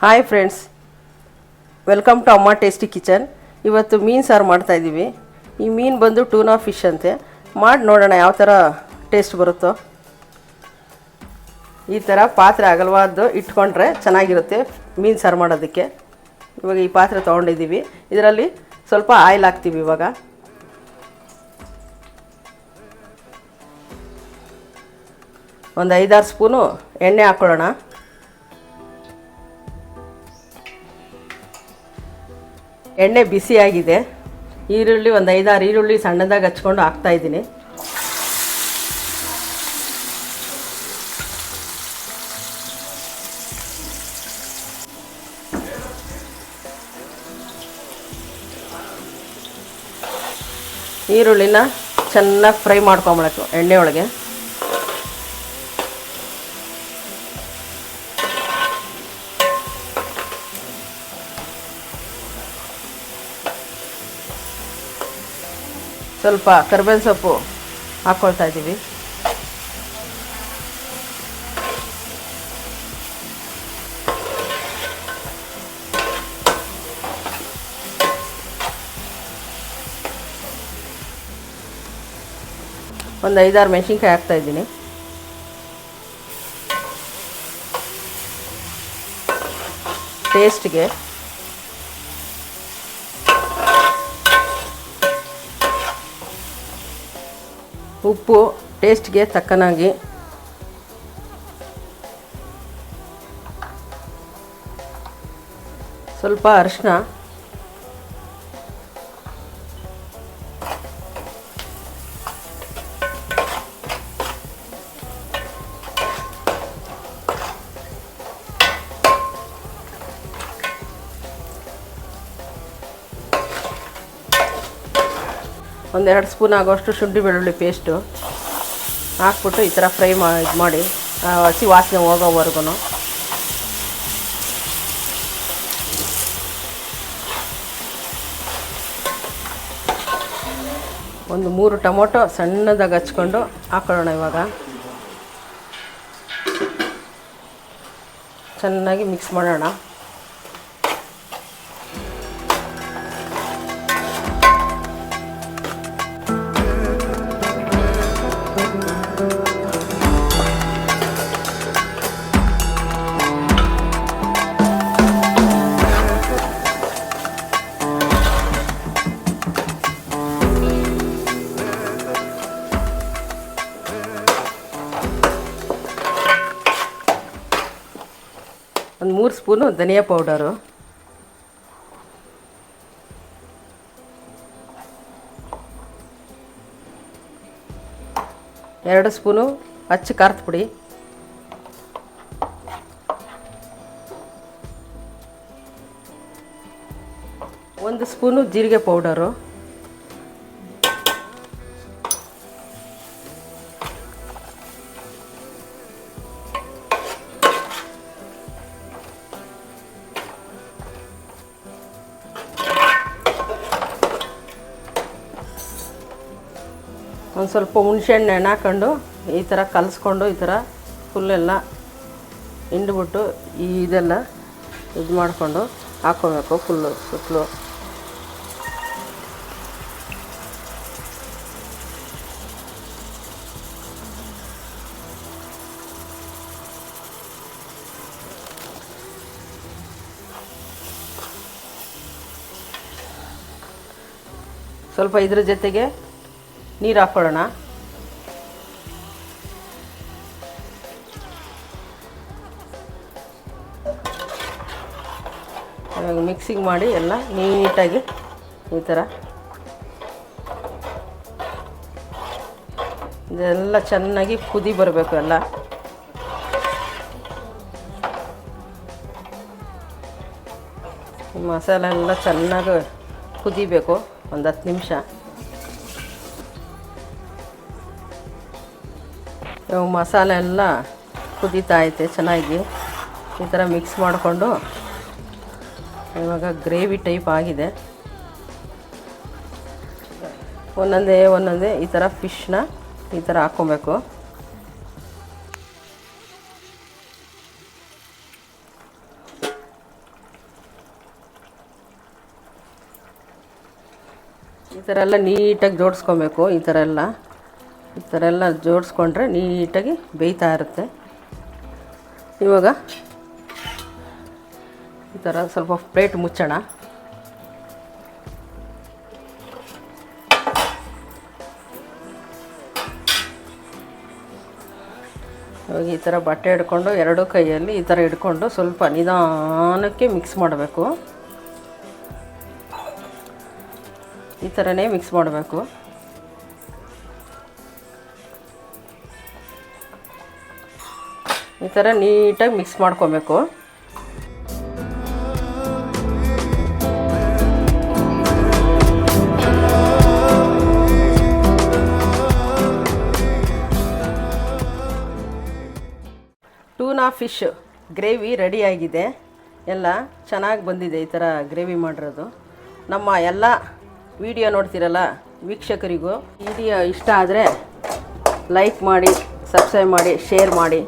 Hi friends welcome to Amma tasty kitchen ಇವತ್ತು ಮೀನು ಸಾರು ಮಾಡ್ತಾಯಿದ್ದೀವಿ ಈ ಮೀನು ಬಂದು ಟೂನಾ ಫಿಶ್ ಅಂತೆ. ಮಾಡಿ ನೋಡೋಣ ಯಾವ ಥರ ಟೇಸ್ಟ್ ಬರುತ್ತೋ. ಈ ಥರ ಪಾತ್ರೆ ಅಗಲವಾದ್ದು ಇಟ್ಕೊಂಡ್ರೆ ಚೆನ್ನಾಗಿರುತ್ತೆ ಮೀನು ಸಾರು ಮಾಡೋದಕ್ಕೆ. ಇವಾಗ ಈ ಪಾತ್ರೆ ತೊಗೊಂಡಿದ್ದೀವಿ. ಇದರಲ್ಲಿ ಸ್ವಲ್ಪ ಆಯಿಲ್ ಹಾಕ್ತೀವಿ ಇವಾಗ. ಒಂದು ಐದಾರು ಸ್ಪೂನು ಎಣ್ಣೆ ಹಾಕ್ಕೊಳ್ಳೋಣ ಎಣ್ಣೆ ಬಿಸಿಯಾಗಿದೆ ಈರುಳ್ಳಿ ಒಂದು ಐದಾರು ಈರುಳ್ಳಿ ಸಣ್ಣದಾಗಿ ಹಚ್ಕೊಂಡು ಹಾಕ್ತಾ ಇದ್ದೀನಿ. ಈರುಳ್ಳಿನ ಚೆನ್ನಾಗಿ ಫ್ರೈ ಮಾಡ್ಕೊಂಬಿಡಬೇಕು ಎಣ್ಣೆ ಒಳಗೆ. ಸ್ವಲ್ಪ ಕರ್ಬೇವಿನ ಸೊಪ್ಪು ಹಾಕ್ಕೊಳ್ತಾ ಇದ್ದೀವಿ ಒಂದು ಐದಾರು ಮೆಣಸಿನ್ಕಾಯಿ ಹಾಕ್ತಾ ಇದ್ದೀನಿ ಟೇಸ್ಟ್ಗೆ ಉಪ್ಪು ಟೇಸ್ಟ್ಗೆ ತಕ್ಕನಾಗಿ. ಸ್ವಲ್ಪ ಅರಿಶಿನ ಒಂದೆರಡು ಸ್ಪೂನ್ ಆಗೋಷ್ಟು ಶುಂಠಿ ಬೆಳ್ಳುಳ್ಳಿ ಪೇಸ್ಟು ಹಾಕ್ಬಿಟ್ಟು ಈ ಥರ ಫ್ರೈ ಮಾ, ಇದು ಮಾಡಿ ಹಸಿ ವಾಸನೆ ಹೋಗೋವರೆಗೂ. ಒಂದು ಮೂರು ಟೊಮೊಟೊ ಸಣ್ಣದಾಗಿ ಹಚ್ಕೊಂಡು ಹಾಕೊಳ್ಳೋಣ ಇವಾಗ. ಚೆನ್ನಾಗಿ ಮಿಕ್ಸ್ ಮಾಡೋಣ. ಒಂದು ಮೂರು ಸ್ಪೂನು ಧನಿಯಾ ಪೌಡರು ಎರಡು ಸ್ಪೂನು ಅಚ್ಚ ಖಾರದ ಪುಡಿ. ಒಂದು ಸ್ಪೂನು ಜೀರಿಗೆ ಪೌಡರು ಒಂದು ಸ್ವಲ್ಪ ಹುಣ್ಸೆಹಣ್ಣು ಎಣ್ಣೆ ಹಾಕೊಂಡು ಈ ಥರ ಕಲಿಸ್ಕೊಂಡು ಈ ಥರ ಫುಲ್ಲೆಲ್ಲ ಹಿಂಡ್ಬಿಟ್ಟು ಈ ಇದೆಲ್ಲ ಇದು ಮಾಡಿಕೊಂಡು ಹಾಕ್ಕೋಬೇಕು ಫುಲ್ಲು ಸುತ್ತಲೂ. ಸ್ವಲ್ಪ ಇದ್ರ ಜೊತೆಗೆ ನೀರು ಹಾಕ್ಕೊಳ್ಳೋಣ ಇವಾಗ ಮಿಕ್ಸಿಂಗ್ ಮಾಡಿ ಎಲ್ಲ ನೀಟಾಗಿ ಈ ಥರ ಇದೆಲ್ಲ ಚೆನ್ನಾಗಿ ಕುದಿ ಬರಬೇಕು ಎಲ್ಲ. ಮಸಾಲೆ ಎಲ್ಲ ಚೆನ್ನಾಗಿ ಕುದಿಬೇಕು ಒಂದು ಹತ್ತು ನಿಮಿಷ. ಮಸಾಲೆ ಎಲ್ಲ ಕುದೀತಾ ಐತೆ, ಚೆನ್ನಾಗಿ. ಈ ಥರ ಮಿಕ್ಸ್ ಮಾಡಿಕೊಂಡು ಇವಾಗ ಗ್ರೇವಿ ಟೈಪ್ ಆಗಿದೆ. ಒಂದೊಂದೇ ಒಂದೊಂದೇ ಈ ಥರ ಫಿಶ್ನ ಈ ಥರ ಹಾಕ್ಕೊಬೇಕು. ಈ ಥರ ಎಲ್ಲ ನೀಟಾಗಿ ಜೋಡಿಸ್ಕೊಬೇಕು ಈ ಥರ ಎಲ್ಲ. ಈ ಥರ ಎಲ್ಲ ಜೋಡಿಸ್ಕೊಂಡ್ರೆ ನೀಟಾಗಿ ಬೇಯ್ತಾ ಇರುತ್ತೆ. ಇವಾಗ ಈ ಥರ ಸ್ವಲ್ಪ ಪ್ಲೇಟ್ ಮುಚ್ಚೋಣ. ಇವಾಗ ಈ ಥರ ಬಟ್ಟೆ ಹಿಡ್ಕೊಂಡು ಎರಡು ಕೈಯಲ್ಲಿ ಈ ಥರ ಹಿಡ್ಕೊಂಡು ಸ್ವಲ್ಪ ನಿಧಾನಕ್ಕೆ ಮಿಕ್ಸ್ ಮಾಡಬೇಕು. ಈ ಥರನೇ ಮಿಕ್ಸ್ ಮಾಡಬೇಕು. ಈ ಥರ ನೀಟಾಗಿ ಮಿಕ್ಸ್ ಮಾಡ್ಕೊಬೇಕು. ಟೂನಾ ಫಿಶ್ ಗ್ರೇವಿ ರೆಡಿಯಾಗಿದೆ ಎಲ್ಲ ಚೆನ್ನಾಗಿ ಬಂದಿದೆ ಈ ಥರ ಗ್ರೇವಿ ಮಾಡಿರೋದು. ನಮ್ಮ ಎಲ್ಲ ವಿಡಿಯೋ ನೋಡ್ತಿರಲ್ಲ ವೀಕ್ಷಕರಿಗೂ. ವಿಡಿಯೋ ಇಷ್ಟ ಆದರೆ ಲೈಕ್ ಮಾಡಿ ಸಬ್ಸ್ಕ್ರೈಬ್ ಮಾಡಿ ಶೇರ್ ಮಾಡಿ.